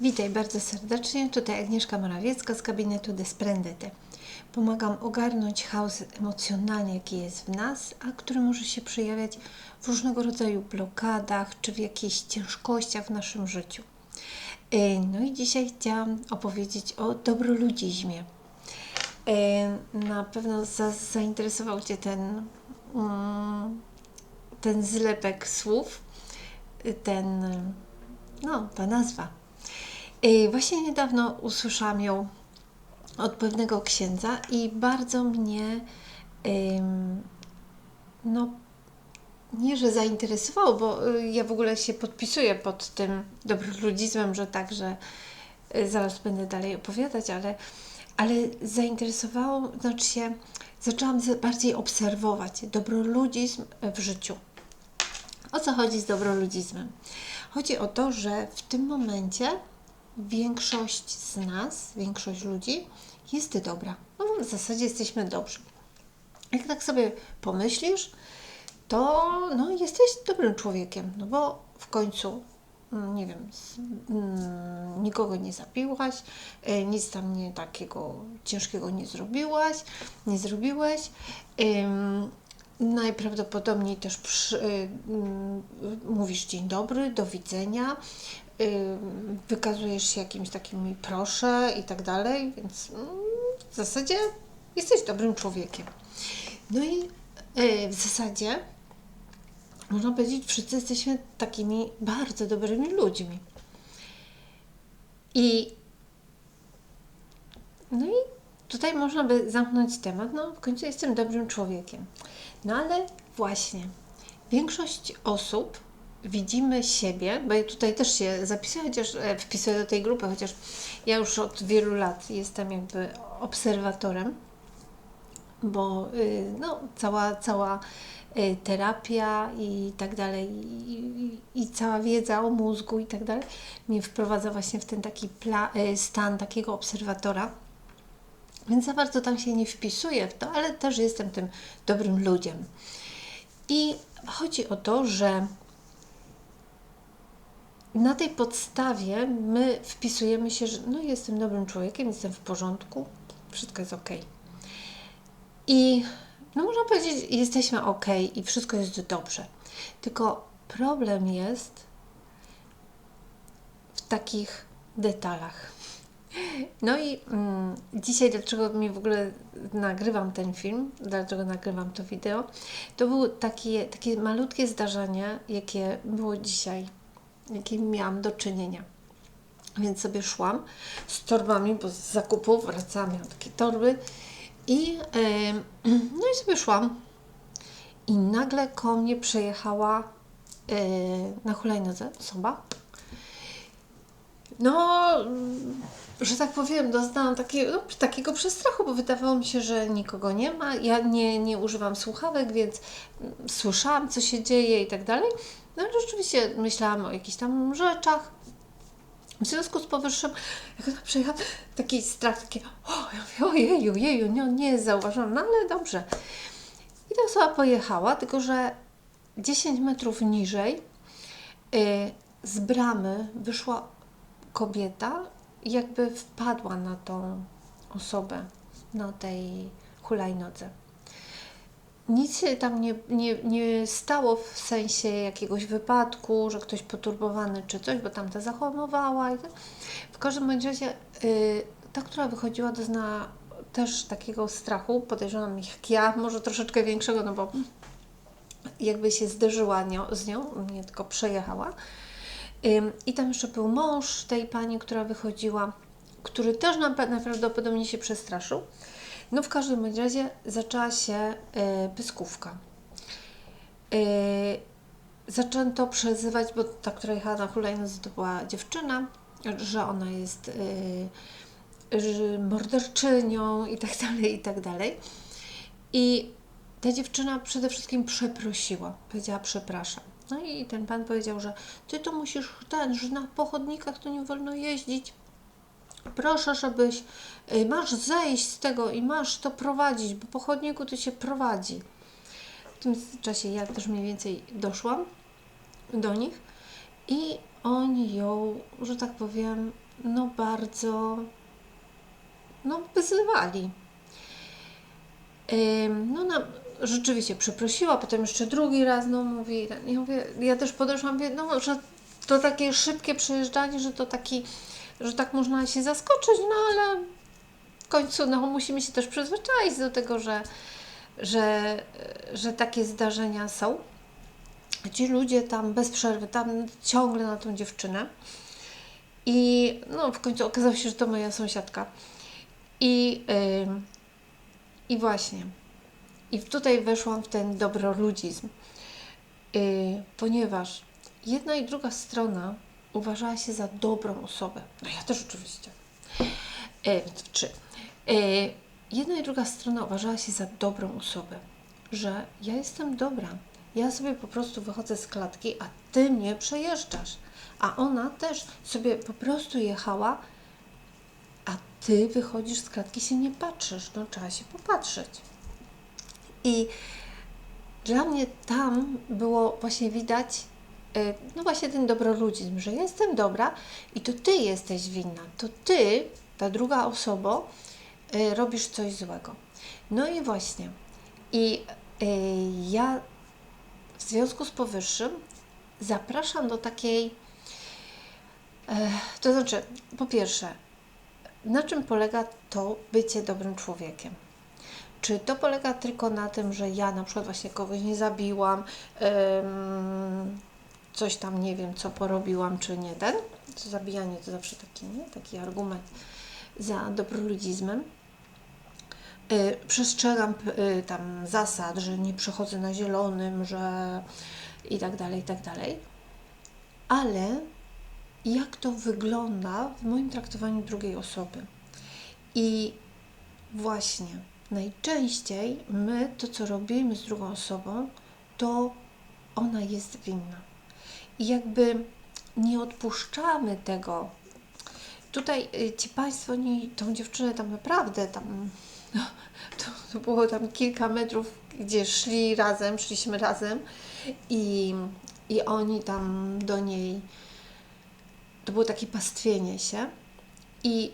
Witaj bardzo serdecznie. Tutaj Agnieszka Morawiecka z gabinetu Desprendete. Pomagam ogarnąć chaos emocjonalny, jaki jest w nas, a który może się przejawiać w różnego rodzaju blokadach czy w jakichś ciężkościach w naszym życiu. E, No i dzisiaj chciałam opowiedzieć o dobroludzizmie. E, Na pewno za, zainteresował Cię ten, mm, ten zlepek słów, ten, no, ta nazwa. I właśnie niedawno usłyszałam ją od pewnego księdza i bardzo mnie, no, nie że zainteresowało, bo y, ja w ogóle się podpisuję pod tym dobroludzizmem, że tak, że y, zaraz będę dalej opowiadać, ale, ale zainteresowało, znaczy się, zaczęłam bardziej obserwować dobroludzizm w życiu. O co chodzi z dobroludzizmem? Chodzi o to, że w tym momencie większość z nas, większość ludzi jest dobra. No, w zasadzie jesteśmy dobrzy. Jak tak sobie pomyślisz, to no, jesteś dobrym człowiekiem, no bo w końcu, mm, nie wiem, s- mm, nikogo nie zabiłaś, y, nic tam nie takiego ciężkiego nie zrobiłaś, nie zrobiłeś. Najprawdopodobniej też przy, y, mm, mówisz dzień dobry, do widzenia, y, wykazujesz się jakimś takim proszę i tak dalej, więc mm, w zasadzie jesteś dobrym człowiekiem. No i y, w zasadzie można powiedzieć, wszyscy jesteśmy takimi bardzo dobrymi ludźmi. I no i tutaj można by zamknąć temat, no w końcu jestem dobrym człowiekiem. No ale właśnie, większość osób widzimy siebie, bo ja tutaj też się zapisuję, chociaż e, wpisuję do tej grupy, chociaż ja już od wielu lat jestem jakby obserwatorem, bo y, no, cała, cała y, terapia i tak dalej, i, i, cała wiedza o mózgu i tak dalej mnie wprowadza właśnie w ten taki y, stan takiego obserwatora. Więc za bardzo tam się nie wpisuję w to, ale też jestem tym dobrym ludziem. I chodzi o to, że na tej podstawie my wpisujemy się, że no jestem dobrym człowiekiem, jestem w porządku, wszystko jest ok. I no można powiedzieć, jesteśmy ok i wszystko jest dobrze. Tylko problem jest w takich detalach. No i mm, dzisiaj, dlaczego mi w ogóle nagrywam ten film, dlaczego nagrywam to wideo, to było takie, takie malutkie zdarzenie, jakie było dzisiaj, jakim miałam do czynienia. Więc sobie szłam z torbami, bo z zakupów wracałam, miałam takie torby i no i sobie szłam i nagle ko mnie przejechała e, na hulajnodze osoba. No, że tak powiem, doznałam no, takiego przestrachu, bo wydawało mi się, że nikogo nie ma. Ja nie, nie używam słuchawek, więc mm, słyszałam, co się dzieje i tak dalej. No ale rzeczywiście myślałam o jakichś tam rzeczach. W związku z powyższym, jak ona przejechała, taki strach, takie, o, ja mówię, ojeju, jeju, nie, nie zauważyłam, no ale dobrze. I ta osoba pojechała, tylko że 10 metrów niżej y, z bramy wyszła kobieta i jakby wpadła na tą osobę na tej hulajnodze. Nic się tam nie, nie, nie stało w sensie jakiegoś wypadku, że ktoś poturbowany czy coś, bo tamta zahamowała. Tak. W każdym razie y, ta, która wychodziła, doznała też takiego strachu, podejrzewam jak ja, może troszeczkę większego, no bo jakby się zderzyła nią, z nią, nie tylko przejechała. I tam jeszcze był mąż tej pani, która wychodziła, który też na- najprawdopodobniej się przestraszył. No w każdym razie zaczęła się y, pyskówka. Y, zaczęto przezywać, bo ta, która jechała na hulajnodze, to była dziewczyna, że ona jest y, że morderczynią i tak dalej, i tak dalej. I ta dziewczyna przede wszystkim przeprosiła, powiedziała przepraszam. No i ten pan powiedział, że ty to musisz ten, że na pochodnikach to nie wolno jeździć. Proszę, żebyś, y, masz zejść z tego i masz to prowadzić, bo po chodniku to się prowadzi. W tym czasie ja też mniej więcej doszłam do nich i oni ją, że tak powiem, no bardzo no, wyzywali. No, ona rzeczywiście przeprosiła, potem jeszcze drugi raz, no mówi, ja, mówię, ja też podeszłam, no, że to takie szybkie przejeżdżanie, że to taki, że tak można się zaskoczyć, no ale w końcu no, musimy się też przyzwyczaić do tego, że, że, że takie zdarzenia są. Ci ludzie tam bez przerwy, tam ciągle na tą dziewczynę. I no, w końcu okazało się, że to moja sąsiadka. I, ym, i właśnie. I tutaj weszłam w ten dobroludzizm, yy, ponieważ jedna i druga strona uważała się za dobrą osobę. No ja też oczywiście. Yy, czy yy, jedna i druga strona uważała się za dobrą osobę, że ja jestem dobra. Ja sobie po prostu wychodzę z klatki, a ty mnie przejeżdżasz. A ona też sobie po prostu jechała, a ty wychodzisz z klatki, się nie patrzysz. No trzeba się popatrzeć. I dla mnie tam było właśnie widać, no właśnie ten dobroludzizm, że jestem dobra i to ty jesteś winna. To ty, ta druga osoba, y, robisz coś złego. No i właśnie. I y, ja w związku z powyższym zapraszam do takiej, e, to znaczy, po pierwsze, na czym polega to bycie dobrym człowiekiem? Czy to polega tylko na tym, że ja na przykład właśnie kogoś nie zabiłam, coś tam nie wiem, co porobiłam, czy nie ten? Zabijanie to zawsze taki, nie? taki argument za dobroludzizmem. Y, przestrzegam y, tam zasad, że nie przechodzę na zielonym, że i tak dalej, i tak dalej. Ale jak to wygląda w moim traktowaniu drugiej osoby? I właśnie najczęściej my to, co robimy z drugą osobą, to ona jest winna. I jakby nie odpuszczamy tego. Tutaj y, ci Państwo, nie, tą dziewczynę tam naprawdę tam, no, to, to było tam kilka metrów, gdzie szli razem, szliśmy razem i, i oni tam do niej, to było takie pastwienie się i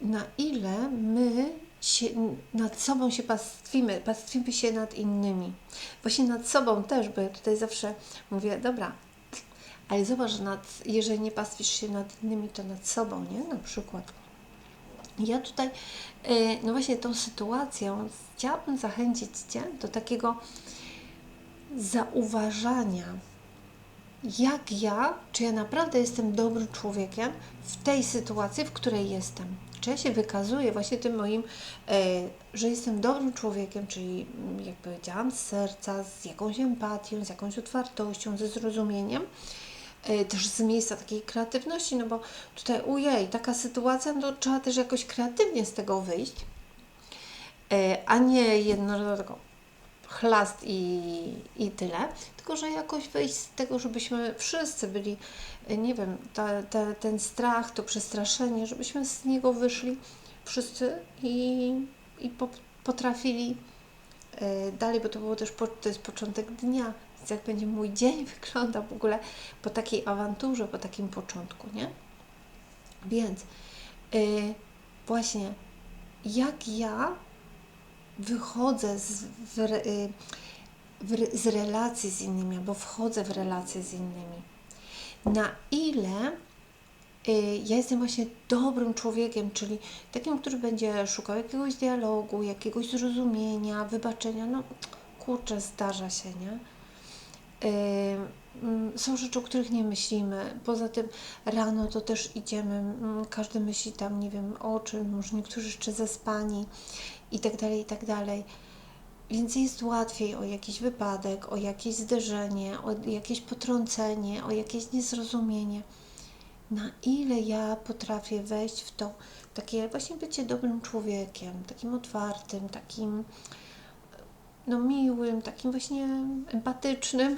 na ile my się, nad sobą się pastwimy, pastwimy się nad innymi. Właśnie nad sobą też, bo ja tutaj zawsze mówię, dobra, ale zobacz, nad, jeżeli nie pastwisz się nad innymi, to nad sobą, nie? Na przykład. Ja tutaj, y, no właśnie tą sytuacją chciałabym zachęcić Cię do takiego zauważania, jak ja, czy ja naprawdę jestem dobrym człowiekiem w tej sytuacji, w której jestem. Czy ja się wykazuję właśnie tym moim, e, że jestem dobrym człowiekiem, czyli jak powiedziałam, z serca, z jakąś empatią, z jakąś otwartością, ze zrozumieniem, też z miejsca takiej kreatywności, no bo tutaj ujej, taka sytuacja, no trzeba też jakoś kreatywnie z tego wyjść, e, a nie jedno chlast i, i tyle, tylko że jakoś wyjść z tego, żebyśmy wszyscy byli, e, nie wiem, ta, ta, ten strach, to przestraszenie, żebyśmy z niego wyszli wszyscy i, i po, potrafili y, dalej, bo to było też, po, to jest początek dnia, jak będzie mój dzień wyglądał w ogóle po takiej awanturze, po takim początku, nie? Więc y, właśnie jak ja wychodzę z, w, w, z relacji z innymi, albo wchodzę w relacje z innymi. Na ile y, ja jestem właśnie dobrym człowiekiem, czyli takim, który będzie szukał jakiegoś dialogu, jakiegoś zrozumienia, wybaczenia. No kurczę, zdarza się, nie? Y, są rzeczy, o których nie myślimy. Poza tym rano to też idziemy, każdy myśli tam, nie wiem, o czym, może niektórzy jeszcze zaspani i tak dalej, i tak dalej. Więc jest łatwiej o jakiś wypadek, o jakieś zderzenie, o jakieś potrącenie, o jakieś niezrozumienie. Na ile ja potrafię wejść w to takie właśnie bycie dobrym człowiekiem, takim otwartym, takim no miłym, takim właśnie empatycznym,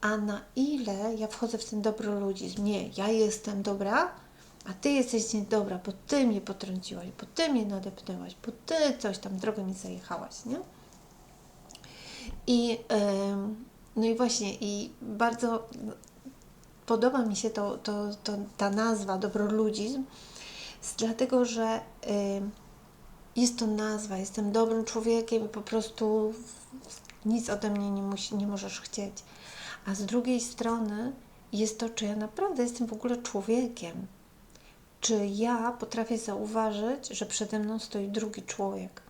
a na ile ja wchodzę w ten dobroludzizm. Nie, ja jestem dobra, a ty jesteś niedobra, bo ty mnie potrąciłaś, bo ty mnie nadepnęłaś, bo ty coś tam drogę mi zajechałaś, nie? I, yy, no i właśnie, i bardzo podoba mi się to, to, to, ta nazwa dobroludzizm, dlatego że y, jest to nazwa, jestem dobrym człowiekiem po prostu nic ode mnie nie, musi, nie możesz chcieć. A z drugiej strony jest to, czy ja naprawdę jestem w ogóle człowiekiem. Czy ja potrafię zauważyć, że przede mną stoi drugi człowiek.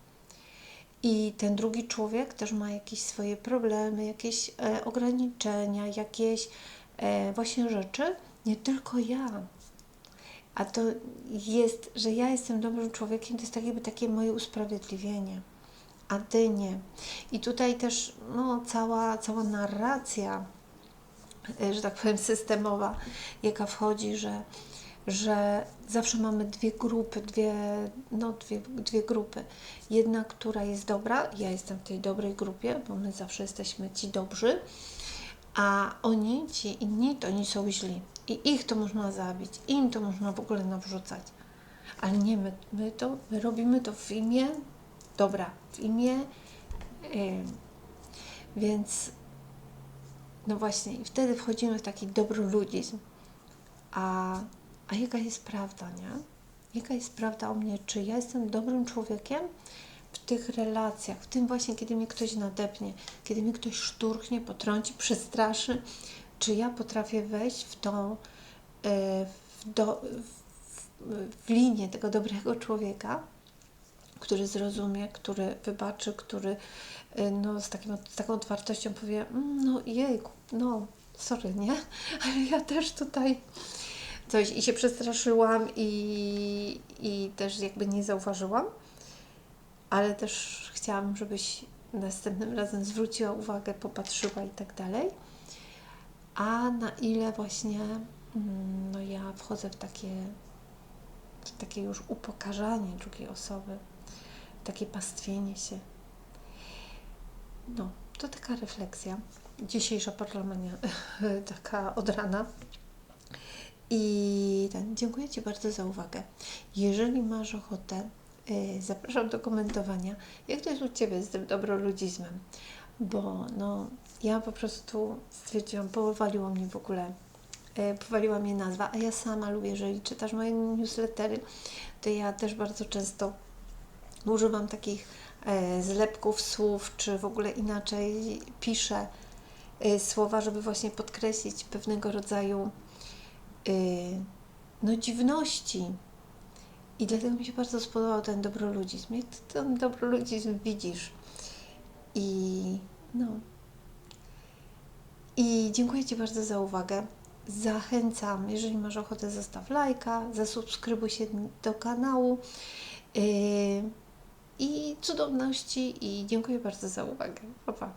I ten drugi człowiek też ma jakieś swoje problemy, jakieś e, ograniczenia, jakieś e, właśnie rzeczy, nie tylko ja. A to jest, że ja jestem dobrym człowiekiem, to jest tak jakby takie moje usprawiedliwienie, a ty nie. I tutaj też no, cała, cała narracja, e, że tak powiem, systemowa, jaka wchodzi, że, że zawsze mamy dwie grupy, dwie, no, dwie, dwie grupy. Jedna, która jest dobra, ja jestem w tej dobrej grupie, bo my zawsze jesteśmy ci dobrzy, a oni, ci inni, to oni są źli. I ich to można zabić, im to można w ogóle nawrzucać. Ale nie, my, my to, my robimy to w imię dobra, w imię, ym, więc no właśnie, i wtedy wchodzimy w taki dobroludzizm. A, a jaka jest prawda, nie? Jaka jest prawda o mnie? Czy ja jestem dobrym człowiekiem w tych relacjach, w tym właśnie, kiedy mnie ktoś nadepnie, kiedy mnie ktoś szturchnie, potrąci, przestraszy, czy ja potrafię wejść w tą, e, w, do, w, w linię tego dobrego człowieka, który zrozumie, który wybaczy, który y, no, z, takim, z taką otwartością powie, "Mm, no jejku, no sorry, nie? Ale ja też tutaj coś i się przestraszyłam i, i też jakby nie zauważyłam, ale też chciałam, żebyś następnym razem zwróciła uwagę, popatrzyła i tak dalej. A na ile właśnie mm, no ja wchodzę w takie, w takie już upokarzanie drugiej osoby, takie pastwienie się. No, to taka refleksja. Dzisiejsza parlamenia, taka od rana. I ten, dziękuję Ci bardzo za uwagę. Jeżeli masz ochotę, y, zapraszam do komentowania, jak to jest u Ciebie z tym dobroludzizmem. Bo no, ja po prostu stwierdziłam, powaliło mnie w ogóle, y, powaliła mnie nazwa, a ja sama lubię, jeżeli czytasz moje newslettery, to ja też bardzo często używam takich e, zlepków słów, czy w ogóle inaczej piszę e, słowa, żeby właśnie podkreślić pewnego rodzaju e, no, dziwności. I dlatego mi się bardzo spodobał ten dobroludzizm. Jak ty ten dobroludzizm widzisz? I no. I dziękuję Ci bardzo za uwagę. Zachęcam, jeżeli masz ochotę, zostaw lajka, zasubskrybuj się do kanału. Yy, i cudowności i dziękuję bardzo za uwagę. Pa, pa.